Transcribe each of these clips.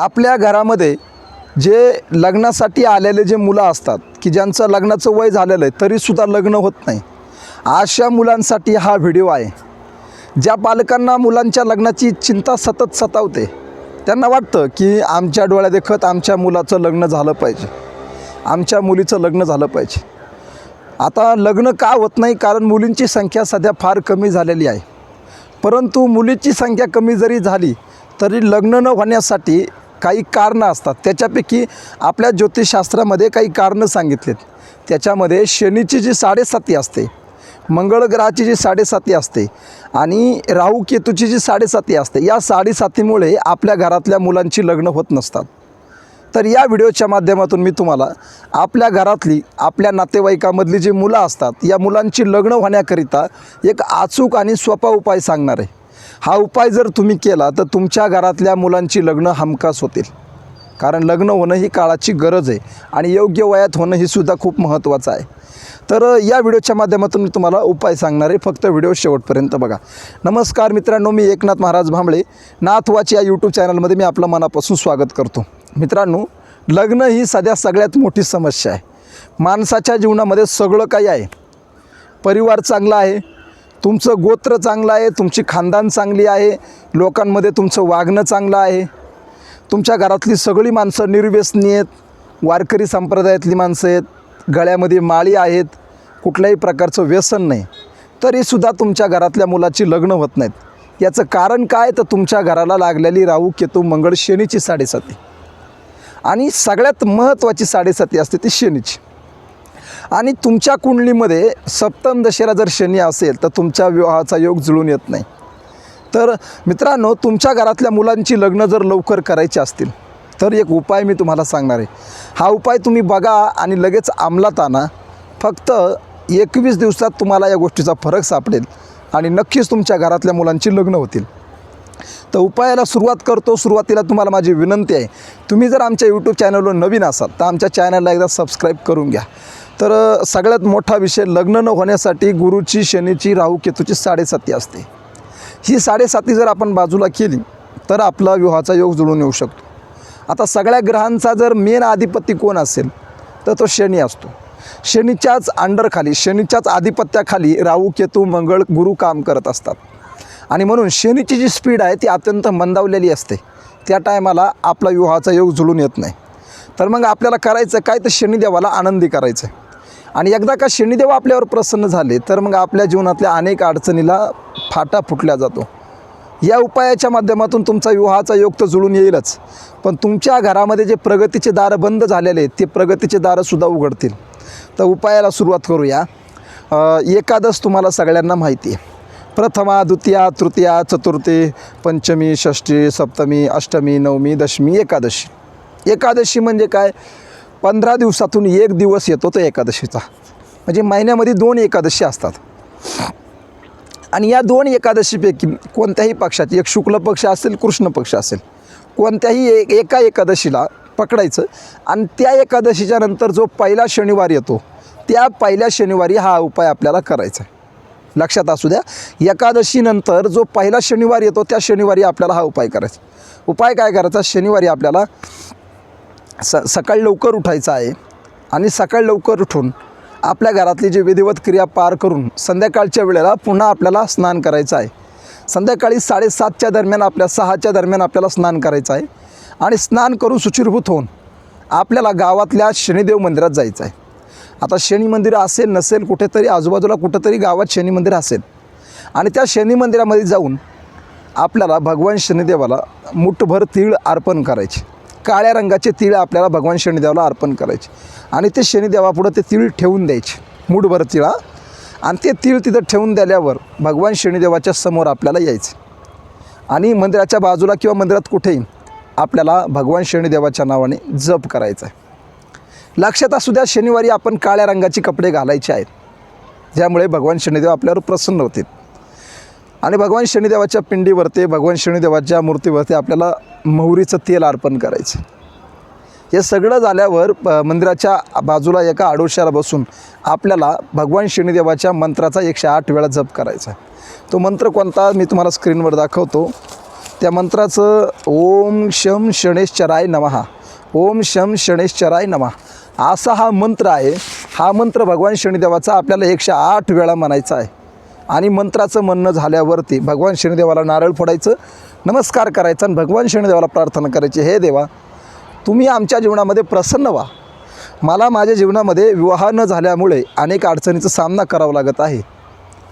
आपल्या घरामध्ये जे लग्नासाठी आलेले जे मुलं असतात की ज्यांचं लग्नाचं वय झालेलं आहे तरीसुद्धा लग्न होत नाही. अशा मुलांसाठी हा व्हिडिओ आहे. ज्या पालकांना मुलांच्या लग्नाची चिंता सतत सतावते त्यांना वाटतं की आमच्या डोळ्या देखत आमच्या मुलाचं लग्न झालं पाहिजे. आमच्या मुलीचं लग्न झालं पाहिजे. आता लग्न का होत नाही? कारण मुलींची संख्या सध्या फार कमी झालेली आहे. परंतु मुलीची संख्या कमी जरी झाली तरी लग्न न होण्यासाठी काही कारणं असतात. त्याच्यापैकी आपल्या ज्योतिषशास्त्रामध्ये काही कारणं सांगितलेत. त्याच्यामध्ये शनीची जी साडेसाती असते मंगळ ग्रहाची जी साडेसाती असते आणि राहू केतूची जी साडेसाती असते या साडेसातीमुळे आपल्या घरातल्या मुलांची लग्न होत नसतात. तर या व्हिडिओच्या माध्यमातून मी तुम्हाला आपल्या घरातली आपल्या नातेवाईकामधली जी मुलं असतात या मुलांची लग्न होण्याकरिता एक अचूक आणि सोपा उपाय सांगणार आहे. हा उपाय जर तुम्ही केला तर तुमच्या घरातल्या मुलांची लग्न हमखास होतील. कारण लग्न होणं ही काळाची गरज आहे आणि योग्य वयात होणं ही सुद्धा खूप महत्त्वाचं आहे. तर या व्हिडिओच्या माध्यमातून मी तुम्हाला उपाय सांगणार आहे. फक्त व्हिडिओ शेवटपर्यंत बघा. नमस्कार मित्रांनो मी एकनाथ महाराज भांबळे. नाथवाच या यूट्यूब चॅनलमध्ये मी आपलं मनापासून स्वागत करतो. मित्रांनो लग्न ही सध्या सगळ्यात मोठी समस्या आहे. माणसाच्या जीवनामध्ये सगळं काही आहे. परिवार चांगला आहे. तुमचं गोत्र चांगलं आहे तुमची खानदान चांगली आहे लोकांमध्ये तुमचं वागणं चांगलं आहे. तुमच्या घरातली सगळी माणसं निर्व्यसनी आहेत वारकरी संप्रदायातली माणसं आहेत गळ्यामध्ये माळी आहेत कुठल्याही प्रकारचं व्यसन नाही. तरीसुद्धा तुमच्या घरातल्या मुलाची लग्न होत नाहीत. याचं कारण काय? तर तुमच्या घराला लागलेली राहू केतू मंगळ शनीची साडेसाती. आणि सगळ्यात महत्त्वाची साडेसाती असते ती शनीची. आणि तुमच्या कुंडलीमध्ये सप्तम दशेरा जर शनी असेल तर तुमच्या विवाहाचा योग जुळून येत नाही. तर मित्रांनो तुमच्या घरातल्या मुलांची लग्न जर लवकर करायची असतील तर एक उपाय मी तुम्हाला सांगणार आहे. हा उपाय तुम्ही बघा आणि लगेच अंमलात आणा. फक्त एकवीस दिवसात तुम्हाला या गोष्टीचा फरक सापडेल आणि नक्कीच तुमच्या घरातल्या मुलांची लग्न होतील. तर उपायाला सुरुवात करतो. सुरुवातीला तुम्हाला माझी विनंती आहे तुम्ही जर आमच्या यूट्यूब चॅनलवर नवीन असाल तर आमच्या चॅनलला एकदा सबस्क्राईब करून घ्या. तर सगळ्यात मोठा विषय लग्न न होण्यासाठी गुरुची शनीची राहू केतूची साडेसाती असते. ही साडेसाती जर आपण बाजूला केली तर आपला विवाहाचा योग जुळून येऊ शकतो. आता सगळ्या ग्रहांचा जर मेन आधिपत्य कोण असेल तर तो शनी असतो. शनीच्याच अंडरखाली शनीच्याच आधिपत्याखाली राहू केतू मंगळ गुरु काम करत असतात. आणि म्हणून शनीची जी स्पीड आहे ती अत्यंत मंदावलेली असते. त्या टायमाला आपला विवाहाचा योग जुळून येत नाही. तर मग आपल्याला करायचं काय? तर शनिदेवाला आनंदी करायचं आहे आणि एकदा का शनिदेव आपल्यावर प्रसन्न झाले तर मग आपल्या जीवनातल्या अनेक अडचणीला फाटा फुटल्या जातो. या उपायाच्या माध्यमातून तुमचा विवाहाचा योग तर जुळून येईलच. पण तुमच्या घरामध्ये जे प्रगतीचे दारं बंद झालेले आहेत ते प्रगतीचे दारंसुद्धा उघडतील. तर उपायाला सुरुवात करूया. एकादश तुम्हाला सगळ्यांना माहिती आहे. प्रथमा द्वितीया तृतीया चतुर्थी पंचमी षष्ठी सप्तमी अष्टमी नवमी दशमी एकादशी. एकादशी म्हणजे काय? पंधरा दिवसातून एक दिवस येतो तो एकादशीचा. म्हणजे महिन्यामध्ये दोन एकादशी असतात. आणि या दोन एकादशीपैकी कोणत्याही पक्षाची एक शुक्ल पक्ष असेल कृष्ण पक्ष असेल कोणत्याही एक एका एकादशीला पकडायचं आणि त्या एकादशीच्या नंतर जो पहिला शनिवार येतो त्या पहिल्या शनिवारी हा उपाय आपल्याला करायचा आहे. लक्षात असू द्या एकादशीनंतर जो पहिला शनिवार येतो त्या शनिवारी आपल्याला हा उपाय करायचा उपाय काय करायचा? शनिवारी आपल्याला स सकाळी लवकर उठायचं आहे आणि सकाळी लवकर उठून आपल्या घरातली जी विधिवत क्रिया पार करून संध्याकाळच्या वेळेला पुन्हा आपल्याला स्नान करायचं आहे. संध्याकाळी साडेसातच्या दरम्यान आपल्या सहाच्या दरम्यान आपल्याला स्नान करायचं आहे आणि स्नान करून सुचिरभूत होऊन आपल्याला गावातल्या शनिदेव मंदिरात जायचं आहे. आता शनी मंदिर असेल नसेल कुठेतरी आजूबाजूला कुठेतरी गावात शनी मंदिर असेल आणि त्या शनी मंदिरामध्ये जाऊन आपल्याला भगवान शनिदेवाला मुठभर तीळ अर्पण करायचे. काळ्या रंगाचे तीळ आपल्याला भगवान शनिदेवाला अर्पण करायचे. आणि ते शनिदेवापुढं ते तीळ ठेवून द्यायचे. मूठभर तिळा आणि ते तीळ तिथं ठेवून दिल्यावर भगवान शनिदेवाच्या समोर आपल्याला यायचे. आणि मंदिराच्या बाजूला किंवा मंदिरात कुठेही आपल्याला भगवान शनिदेवाच्या नावाने जप करायचा आहे. लक्षात असू द्या शनिवारी आपण काळ्या रंगाचे कपडे घालायचे आहेत. ज्यामुळे भगवान शनिदेव आपल्यावर प्रसन्न होतील. आणि भगवान शनिदेवाच्या पिंडीवरती भगवान शनिदेवाच्या मूर्तीवरती आपल्याला मोहरीचं तेल अर्पण करायचं. हे सगळं झाल्यावर प- मंदिराच्या बाजूला एका आडोशाला बसून आपल्याला भगवान शनिदेवाच्या मंत्राचा एकशे आठ वेळा जप करायचा. आहे तो मंत्र कोणता? मी तुम्हाला स्क्रीनवर दाखवतो. त्या मंत्राचं ओम शम शणेश्चराय नमहा ओम शम शणेश्चराय नमः. असा हा मंत्र आहे. हा मंत्र भगवान शनिदेवाचा आपल्याला एकशे आठ वेळा म्हणायचा आहे. आणि मंत्राचं म्हणणं झाल्यावरती भगवान शनिदेवाला नारळ फोडायचं नमस्कार करायचा आणि भगवान शनिदेवाला प्रार्थना करायची हे देवा तुम्ही आमच्या जीवनामध्ये प्रसन्न व्हा. मला माझ्या जीवनामध्ये विवाह न झाल्यामुळे अनेक अडचणीचा सामना करावा लागत आहे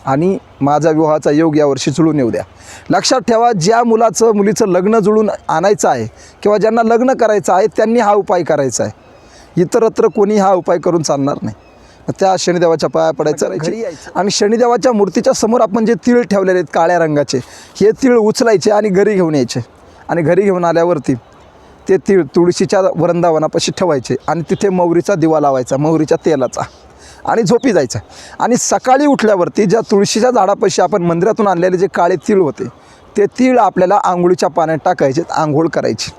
आणि माझा विवाहाचा योग यावर्षी जुळून येऊ द्या. लक्षात ठेवा ज्या मुलाचं मुलीचं लग्न जुळून आणायचं आहे किंवा ज्यांना लग्न करायचं आहे त्यांनी हा उपाय करायचा आहे. इतरत्र कोणी हा उपाय करून चालणार नाही. त्या शनिदेवाच्या पाया पडायचं यायचं. आणि शनिदेवाच्या मूर्तीच्या समोर आपण जे तीळ ठेवलेले आहेत काळ्या रंगाचे हे तीळ उचलायचे आणि घरी घेऊन यायचे. आणि घरी घेऊन आल्यावरती ते तीळ तुळशीच्या वृंदावनापाशी ठेवायचे आणि तिथे मोहरीचा दिवा लावायचा मोहरीच्या तेलाचा. आणि झोपी जायचं. आणि सकाळी उठल्यावरती ज्या तुळशीच्या झाडापाशी आपण मंदिरातून आणलेले जे काळे तीळ होते ते तीळ आपल्याला आंघोळीच्या पाण्यात टाकायचे आंघोळ करायची.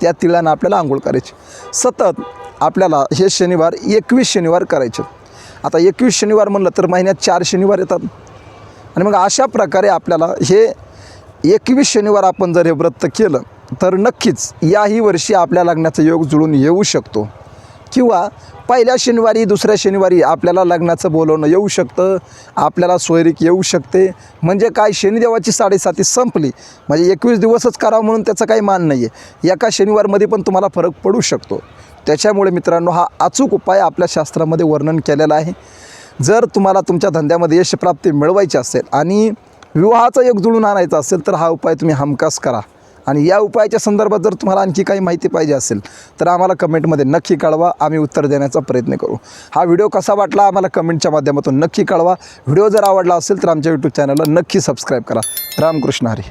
त्या तिळानं आपल्याला आंघोळ करायची. सतत आपल्याला हे शनिवार एकवीस शनिवार करायचे. आता एकवीस शनिवार म्हणलं तर महिन्यात चार शनिवार येतात. आणि मग अशा प्रकारे आपल्याला हे एकवीस शनिवार आपण जर हे व्रत केलं तर नक्कीच याही वर्षी आपल्या लग्नाचा योग जुळून येऊ शकतो. किंवा पहिल्या शनिवारी दुसऱ्या शनिवारी आपल्याला लग्नाचं बोलवणं येऊ शकतं आपल्याला सोयरीक येऊ शकते. म्हणजे काय? शनिदेवाची साडेसाती संपली. म्हणजे एकवीस दिवसच करावं म्हणून त्याचं काही मान नाही आहे एका शनिवारमध्ये पण तुम्हाला फरक पडू शकतो. त्याच्यामुळे मित्रांनो हा अचूक उपाय आपल्या शास्त्रामध्ये वर्णन केलेला आहे. जर तुम्हाला तुमच्या धंद्यामध्ये यशप्राप्ती मिळवायची असेल आणि विवाहाचा योग जुळून आणायचा असेल तर हा उपाय तुम्ही हमखास करा. आणि या उपायाच्या संदर्भात जर तुम्हाला आणखी काही माहिती पाहिजे असेल तर आम्हाला कमेंटमध्ये नक्की कळवा. आम्ही उत्तर देण्याचा प्रयत्न करू. हा व्हिडिओ कसा वाटला आम्हाला कमेंटच्या माध्यमातून नक्की कळवा. व्हिडिओ जर आवडला असेल तर आमच्या यूट्यूब चॅनलला नक्की सबस्क्राईब करा. रामकृष्ण हरी.